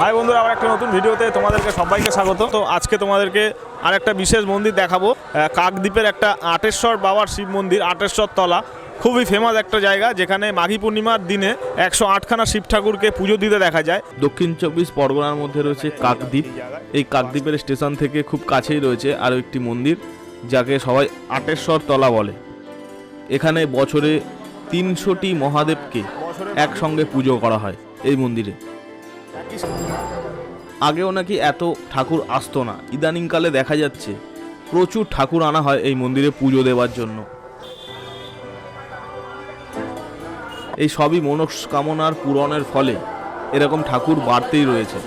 High বন্ধুরা, আবার একটা নতুন ভিডিওতে তোমাদেরকে সবাইকে স্বাগত। তো আজকে তোমাদেরকে আর একটা বিশেষ মন্দির দেখাবো। কাকদ্বীপের একটা আটেশ্বর বাবার শিব মন্দির, আটেশ্বর তলা। খুবই ফেমাস একটা জায়গা, যেখানে মাঘী পূর্ণিমার দিনে একশো আটখানা শিব ঠাকুরকে পুজো দিতে দেখা যায়। দক্ষিণ চব্বিশ পরগনার মধ্যে রয়েছে কাকদ্বীপ। এই কাকদ্বীপের স্টেশন থেকে খুব কাছেই রয়েছে আরও একটি মন্দির, যাকে সবাই আটেশ্বর তলা বলে। এখানে বছরে তিনশোটি মহাদেবকে একসঙ্গে পুজো করা হয় এই মন্দিরে। আগেও নাকি এত ঠাকুর আসতো না। ইদানিংকালে দেখা যাচ্ছে, প্রচুর ঠাকুর আনা হয় এই মন্দিরে পুজো দেওয়ার জন্য। এই সবই মনস্কামনার পূরণের ফলে এরকম ঠাকুর বাড়তেই রয়েছে।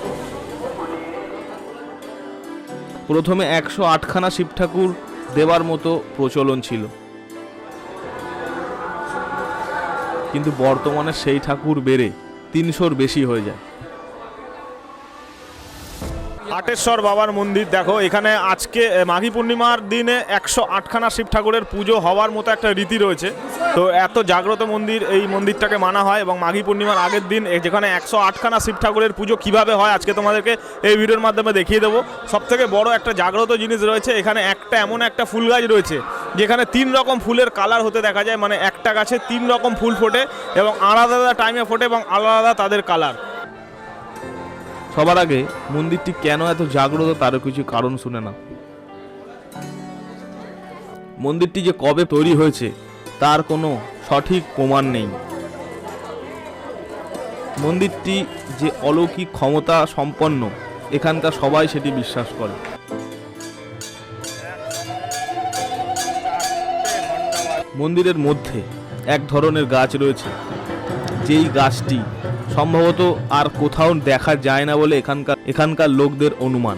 প্রথমে একশো আটখানা শিব ঠাকুর দেওয়ার মতো প্রচলন ছিল। কিন্তু বর্তমানে সেই ঠাকুর বেড়ে তিনশোর বেশি হয়ে যায়। আটেশ্বর বাবার মন্দির। দেখো, এখানে আজকে মাঘী পূর্ণিমার দিনে একশো আটখানা শিব ঠাকুরের পুজো হওয়ার মতো একটা রীতি রয়েছে। তো এত জাগ্রত মন্দির, এই মন্দিরটাকে মানা হয় এবং মাঘী পূর্ণিমার আগের দিন যেখানে একশো আটখানা শিব ঠাকুরের পুজো কীভাবে হয়, আজকে তোমাদেরকে এই ভিডিওর মাধ্যমে দেখিয়ে দেবো। সব থেকে বড় একটা জাগ্রত জিনিস রয়েছে, এখানে একটা এমন একটা ফুল গাছ রয়েছে, যেখানে তিন রকম ফুলের কালার হতে দেখা যায়। মানে একটা গাছে তিন রকম ফুল ফোটে এবং আলাদা আলাদা টাইমে ফোটে এবং আলাদা আলাদা তাদের কালার। সবার আগে মন্দিরটি কেন এত জাগ্রত তারও কিছু কারণ শুনে না মন্দিরটি যে কবে তৈরি হয়েছে, তার কোনো সঠিক প্রমাণ নেই। মন্দিরটি যে অলৌকিক ক্ষমতা সম্পন্ন, এখানকার সবাই সেটি বিশ্বাস করে। মন্দিরের মধ্যে এক ধরনের গাছ রয়েছে, যেই গাছটি সম্ভবত আর কোথাও দেখা যায় না বলে এখানকার এখানকার লোকদের অনুমান।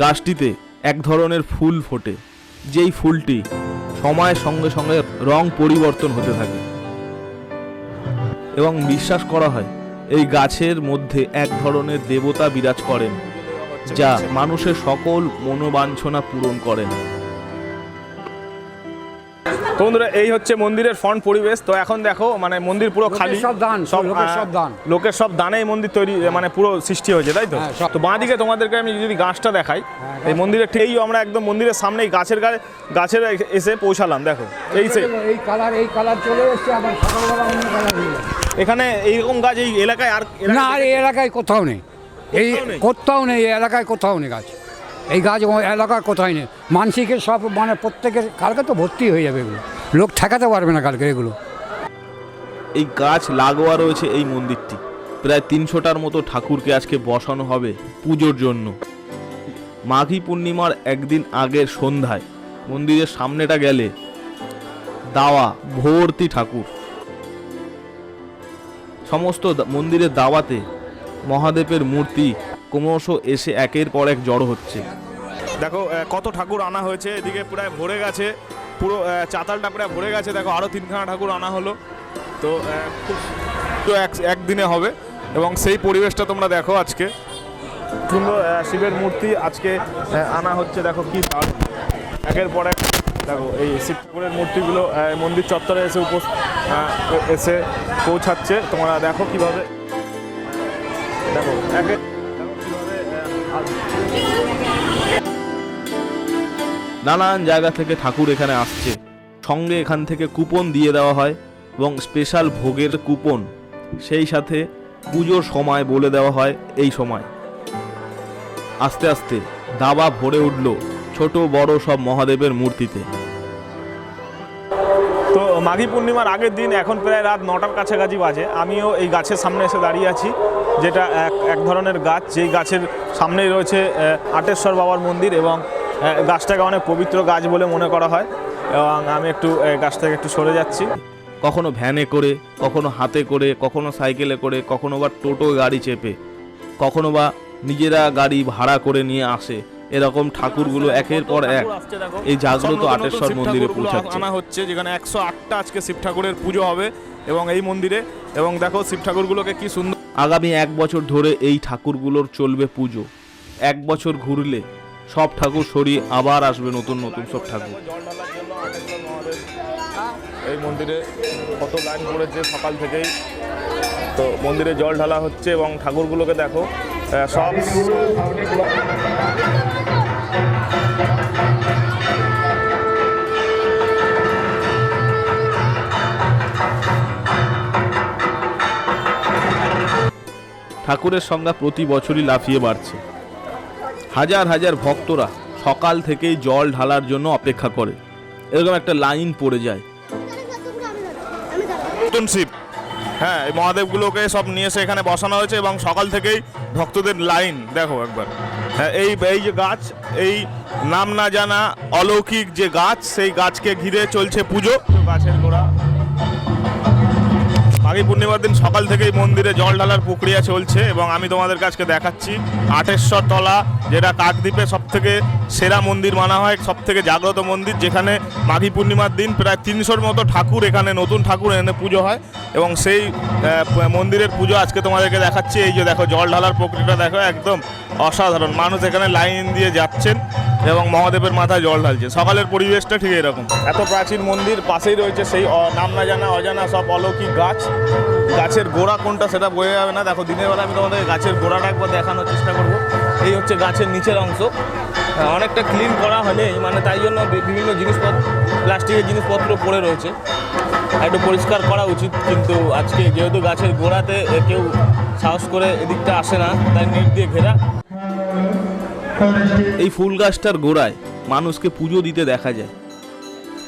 গাছটিতে এক ধরনের ফুল ফোটে, যেই ফুলটি সময়ের সঙ্গে সঙ্গে রং পরিবর্তন হতে থাকে। এবং বিশ্বাস করা হয়, এই গাছের মধ্যে এক ধরনের দেবতা বিরাজ করেন, যা মানুষের সকল মনোবাঞ্ছনা পূরণ করেন। বন্ধুরা এই হচ্ছে মন্দিরের ফ্রন্ট পরিবেশ। তো এখন দেখো মানে মন্দির পুরো খালি। সব দান, সব লোকের সব দান। লোকের সব দানে এই মন্দির তৈরি মানে পুরো সৃষ্টি হয়েছে তাই তো? হ্যাঁ। তো বাঁদিকে তোমাদেরকে আমি যদি গাছটা দেখাই এই মন্দিরের ঠিক এই আমরা একদম মন্দিরের সামনেই গাছের গায়ে গাছের এসে পৌঁছালাম দেখো। এই সে এই কালার এই কালার চলে এসছে আবার সকালবেলা অন্য কালার হয়ে। এখানে এইরকম গাছ এই এলাকায় আর না আর এই এলাকায় কোথাও নেই। এই কোথাও নেই? এই এলাকায় কোথাও নেই গাছ। এই গাছ ও এলাকায় কোথায় নেই। মানসিকের সব মানে প্রত্যেকের কালকে তো ভর্তি হয়ে যাবে এগুলো। লোক ঠেকাতে পারবে না কালকে এগুলো। এই গাছ লাগোয়া রয়েছে এই মন্দিরটি। প্রায় তিনশোটার মতো ঠাকুরকে আজকে বসানো হবে পুজোর জন্য। মাঘী পূর্ণিমার একদিন আগের সন্ধ্যায় মন্দিরের সামনেটা গেলে দাওয়া ভর্তি ঠাকুর। সমস্ত দা- মন্দিরের দাওয়াতে মহাদেবের মূর্তি ক্রমশ এসে একের পর এক জড়ো হচ্ছে। দেখো কত ঠাকুর আনা হয়েছে এদিকে প্রায় ভরে গেছে। পুরো চাতালটা প্রায় ভরে গেছে। দেখো আরও তিনখানা ঠাকুর আনা হলো। তো তো এক, একদিনে হবে। এবং সেই পরিবেশটা তোমরা দেখো আজকে। সুন্দর শিবের মূর্তি আজকে আনা হচ্ছে। দেখো কি দারুণ। একের পর এক, দেখো, এই শিব ঠাকুরের মূর্তিগুলো মন্দির চত্বরে এসে উপস এসে পৌঁছাচ্ছে। তোমরা দেখো কীভাবে। দেখো একে, কীভাবে নানান জায়গা থেকে ঠাকুর এখানে আসছে। সঙ্গে এখান থেকে কুপন দিয়ে দেওয়া হয় এবং স্পেশাল ভোগের কুপন। সেই সাথে পুজোর সময় বলে দেওয়া হয় এই সময়। আস্তে আস্তে দাবা ভরে উঠল ছোট বড় সব মহাদেবের মূর্তিতে। তো মাঘী পূর্ণিমার আগের দিন এখন প্রায় রাত নটার কাছাকাছি বাজে। আমিও এই গাছের সামনে এসে দাঁড়িয়ে আছি, যেটা এক এক ধরনের গাছ। যেই গাছের সামনেই রয়েছে আটেশ্বর বাবার মন্দির এবং গাছটাকে অনেক পবিত্র গাছ বলে মনে করা হয় এবং আমি একটু গাছ থেকে একটু সরে যাচ্ছি। কখনো ভ্যানে করে কখনো হাতে করে কখনো সাইকেলে করে কখনো বা টোটো গাড়ি চেপে কখনো বা নিজেরা গাড়ি ভাড়া করে নিয়ে আসে এরকম ঠাকুরগুলো একের পর এক। এই জাগ্রত আটেশ্বর মন্দিরে পৌঁছাচ্ছে। আনা হচ্ছে যেখানে একশো আটটা আজকে শিব ঠাকুরের পুজো হবে এবং এই মন্দিরে। এবং দেখো শিব ঠাকুরগুলোকে কি সুন্দর আগামী এক বছর ধরে এই ঠাকুরগুলোর চলবে পুজো। এক বছর ঘুরলে সব ঠাকুর সরিয়ে আবার আসবে নতুন নতুন সব ঠাকুর। এই মন্দিরে কত লাইন পড়েছে সকাল থেকেই। তো মন্দিরে জল ঢালা হচ্ছে এবং ঠাকুরগুলোকে দেখো সব ঠাকুরের সংখ্যা প্রতি বছরই লাফিয়ে বাড়ছে। হাজার হাজার ভক্তরা সকাল থেকেই জল ঢালার জন্য অপেক্ষা করে। এরকম একটা লাইন পড়ে যায়। নতুন শিব। হ্যাঁ এই মহাদেবগুলোকে সব নিয়ে এসে এখানে বসানো হয়েছে এবং সকাল থেকেই ভক্তদের লাইন। দেখো একবার। হ্যাঁ এই এই যে গাছ, এই নাম না জানা অলৌকিক যে গাছ, সেই গাছকে ঘিরে চলছে পুজো। গাছের গোড়া। মাঘী পূর্ণিমার দিন সকাল থেকেই মন্দিরে জল ঢালার প্রক্রিয়া চলছে এবং আমি তোমাদের কাছকে দেখাচ্ছি আটেশ্বর তলা, যেটা কাকদ্বীপে সব থেকে সেরা মন্দির মানা হয় সব থেকে জাগ্রত মন্দির, যেখানে মাঘী পূর্ণিমার দিন প্রায় তিনশোর মতো ঠাকুর এখানে, নতুন ঠাকুর এনে পুজো হয় এবং সেই মন্দিরের পুজো আজকে তোমাদেরকে দেখাচ্ছি। এই যে দেখো, জল ঢালার প্রক্রিয়াটা দেখো, একদম অসাধারণ। মানুষ এখানে লাইন দিয়ে যাচ্ছেন এবং মহাদেবের মাথায় জল ঢালছে। সকালের পরিবেশটা ঠিক এরকম। এত প্রাচীন মন্দির, পাশেই রয়েছে সেই নাম না জানা, অজানা সব অলৌকিক গাছ। গাছের গোড়া কোনটা সেটা বোঝা যাবে না। দেখো দিনের বেলা আমি তোমাদের গাছের গোড়াটা একবার দেখানোর চেষ্টা করব। এই হচ্ছে গাছের নিচের অংশ। হ্যাঁ, অনেকটা ক্লিন করা হয়নি মানে তাই জন্য বিভিন্ন জিনিসপত্র প্লাস্টিকের জিনিসপত্র পড়ে রয়েছে। একটু পরিষ্কার করা উচিত কিন্তু আজকে যেহেতু গাছের গোড়াতে কেউ সাহস করে এদিকটা আসে না তাই নেট দিয়ে ঘেরা। এই ফুল গাছটার গোড়ায় মানুষকে পুজো দিতে দেখা যায়।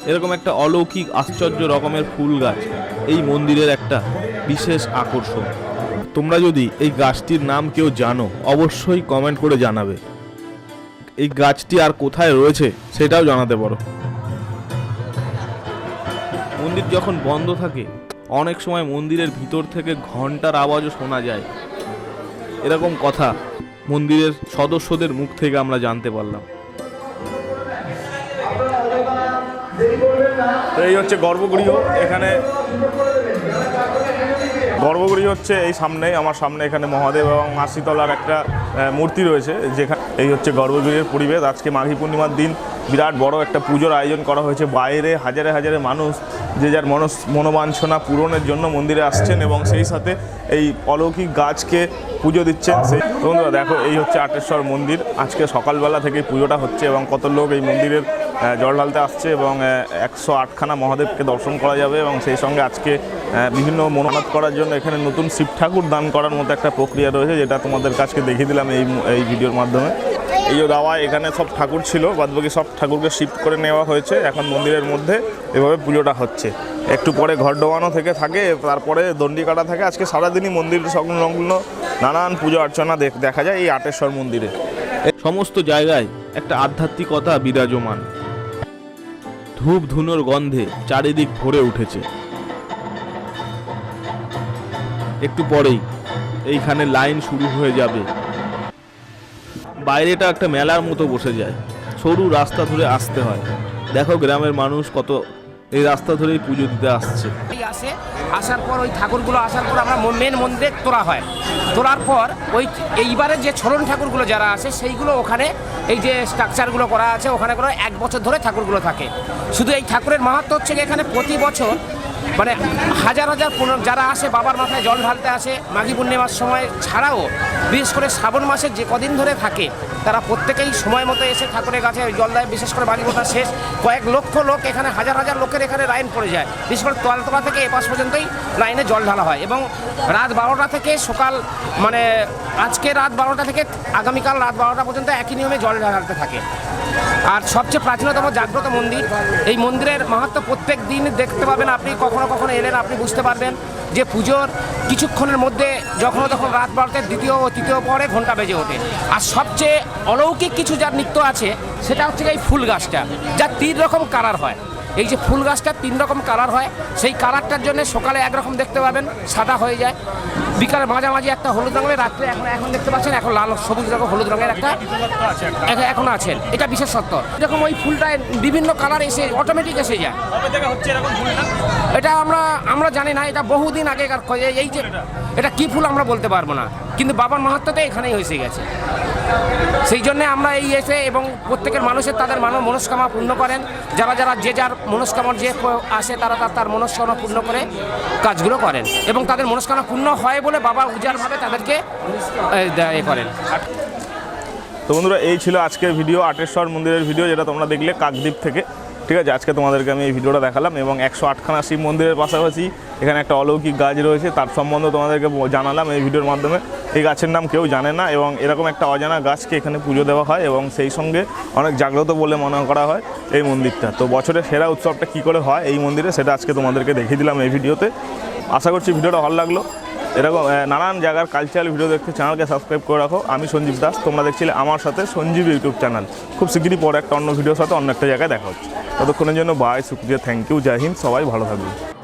এরকম একটা অলৌকিক, আশ্চর্য রকমের ফুল গাছ এই মন্দিরের একটা বিশেষ আকর্ষণ। তোমরা যদি এই গাছটির নাম কেউ জানো, অবশ্যই কমেন্ট করে জানাবে। এই গাছটি আর কোথায় রয়েছে সেটাও জানাতে পারো। মন্দির যখন বন্ধ থাকে, অনেক সময় মন্দিরের ভিতর থেকে ঘণ্টার আওয়াজও শোনা যায়। এরকম কথা মন্দিরের সদস্যদের মুখ থেকে আমরা জানতে পারলাম। তো এই হচ্ছে গর্ভগৃহ, এখানে গর্ভগৃহ হচ্ছে এই সামনে আমার সামনে এখানে মহাদেব এবং মা শীতলার একটা মূর্তি রয়েছে যেখানে এই হচ্ছে গর্ভগৃহের পরিবেশ। আজকে মাঘী পূর্ণিমার দিন, বিরাট বড় একটা পুজোর আয়োজন করা হয়েছে। বাইরে হাজারে হাজারে মানুষ, যে যার মনস, মনোবাঞ্ছনা পূরণের জন্য মন্দিরে আসছেন এবং সেই সাথে এই অলৌকিক গাছকে পুজো দিচ্ছেন। সেই বন্ধুরা, দেখো, এই হচ্ছে আটেশ্বর মন্দির। আজকে সকালবেলা থেকে পুজোটা হচ্ছে এবং কত লোক এই মন্দিরের জল ঢালতে আসছে এবং একশো আটখানা মহাদেবকে দর্শন করা যাবে এবং সেই সঙ্গে আজকে বিভিন্ন মনোনাথ করার জন্য এখানে নতুন শিব ঠাকুর দান করার মতো একটা প্রক্রিয়া রয়েছে যেটা তোমাদের কাছকে দেখিয়ে দিলাম এই এই ভিডিওর মাধ্যমে। এই যে দাওয়া এখানে সব ঠাকুর ছিল, বাদবাকি সব ঠাকুরকে শিফট করে নেওয়া হয়েছে। এখন মন্দিরের মধ্যে এভাবে পুজোটা হচ্ছে। একটু পরে ঘর ডোবানো থেকে থাকে, তারপরে দণ্ডি কাটা থাকে। আজকে সারাদিনই মন্দির সংলগ্ন নানান পুজো অর্চনা দেখা যায় এই আটেশ্বর মন্দিরে। সমস্ত জায়গায় একটা আধ্যাত্মিকতা বিরাজমান। ধূপ ধুনোর গন্ধে চারিদিক ভরে উঠেছে। একটু পরেই এইখানে লাইন শুরু হয়ে যাবে। বাইরেটা একটা মেলার মতো বসে যায়। সরু রাস্তা ধরে আসতে হয়। দেখো গ্রামের মানুষ কত এই রাস্তা ধরেই পুজো দিতে আসছে। আসে। আসার পর ওই ঠাকুরগুলো আসার পর আমরা মেন মন্দিরে তোলা হয়। তোলার পর ওই এইবারে যে ছরণ ঠাকুরগুলো যারা আছে সেইগুলো ওখানে এই যে স্ট্রাকচারগুলো করা আছে, ওখানে করে এক বছর ধরে ঠাকুরগুলো থাকে। শুধু এই ঠাকুরের মাহাত্ম হচ্ছে এখানে প্রতি বছর মানে হাজার হাজার পুনর- যারা আসে, বাবার মাথায় জল ঢালতে আসে, মাঘী পূর্ণিমার সময় ছাড়াও, বিশেষ করে শ্রাবণ মাসে যে কদিন ধরে থাকে, তারা প্রত্যেকেই সময় মতো এসে ঠাকুরের কাছে জল দেয় বিশেষ করে বালিবোতা শেষ কয়েক লক্ষ লোক এখানে, হাজার হাজার লোকের এখানে লাইন পড়ে যায়। বিশেষ করে তোয়ালতলা থেকে এপাশ পর্যন্তই লাইনে জল ঢালা হয় এবং রাত বারোটা থেকে সকাল মানে আজকে রাত বারোটা থেকে আগামীকাল রাত বারোটা পর্যন্ত একই নিয়মে জল ঢালতে থাকে। আর সবচেয়ে প্রাচীনতম জাগ্রত মন্দির, এই মন্দিরের মাহাত্ম প্রত্যেক দিন দেখতে পাবেন আপনি, কখনো কখনো এলেন, আপনি বুঝতে পারবেন যে পুজোর কিছুক্ষণের মধ্যে যখন তখন রাত বারোটার দ্বিতীয় ও তৃতীয় পরে ঘণ্টা বেজে ওঠে। আর সবচেয়ে অলৌকিক কিছু যার নৃত্য আছে, সেটা হচ্ছে এই ফুল গাছটা, যা তিন রকম কালার হয়। এই যে ফুল গাছটা তিন রকম কালার হয়, সেই কালারটার জন্য সকালে একরকম দেখতে পাবেন, সাদা হয়ে যায়। বিকালে মাঝামাঝি একটা হলুদ রঙের রাত্রে এখন এখন দেখতে পাচ্ছেন এখন লাল সবুজ রঙের হলুদ রঙের একটা এখন- এখন আছেন। এটা বিশেষত্ব এরকম ওই ফুলটায় বিভিন্ন কালার এসে অটোমেটিক এসে যায়। এটা আমরা আমরা জানি না এটা বহুদিন আগেকার এই যে এটা কি ফুল আমরা বলতে পারব না। কিন্তু বাবার মাহাত্মতে এখানেই হয়েছে গেছে। সেই জন্য আমরা এই এসে এবং প্রত্যেকের মানুষের তাদের মানব মনস্কামনা পূর্ণ করেন। যারা যারা যে যার মনস্কামনা যে আসে তারা তার তার মনস্কামনা পূর্ণ করে কাজগুলো করেন এবং তাদের মনস্কামনা পূর্ণ হয় বলে বাবা উজারভাবে তাদেরকে এ, করেন। তো বন্ধুরা এই ছিল আজকের ভিডিও আটেশ্বর মন্দিরের ভিডিও যেটা তোমরা দেখলে কাকদ্বীপ থেকে। ঠিক আছে আজকে তোমাদেরকে আমি এই ভিডিওটা দেখালাম এবং একশো আটখানা শিব মন্দিরের পাশাপাশি এখানে একটা অলৌকিক গাছ রয়েছে, তার সম্বন্ধে তোমাদেরকে জানালাম এই ভিডিওর মাধ্যমে। এই গাছের নাম কেউ জানে না এবং এরকম একটা অজানা গাছকে এখানে পুজো দেওয়া হয় এবং সেই সঙ্গে অনেক জাগ্রত বলে মনে করা হয় এই মন্দিরটা। তো বছরের সেরা উৎসবটা কী করে হয় এই মন্দিরে সেটা আজকে তোমাদেরকে দেখিয়ে দিলাম এই ভিডিওতে। আশা করছি ভিডিওটা ভালো লাগল। এরকম নানান জায়গার কালচারাল ভিডিও দেখতে চ্যানেলকে সাবস্ক্রাইব করে রাখো। আমি সঞ্জীব দাস, তোমরা দেখছিলে আমার সাথে সঞ্জীব ইউটিউব চ্যানেল খুব শিগগিরই পরে একটা অন্য ভিডিওর সাথে অন্য একটা জায়গায় দেখা হচ্ছে। ততক্ষণের জন্য বাই শুক্রিয়া থ্যাংক ইউ জয় হিন্দ, সবাই ভালো থাকবে।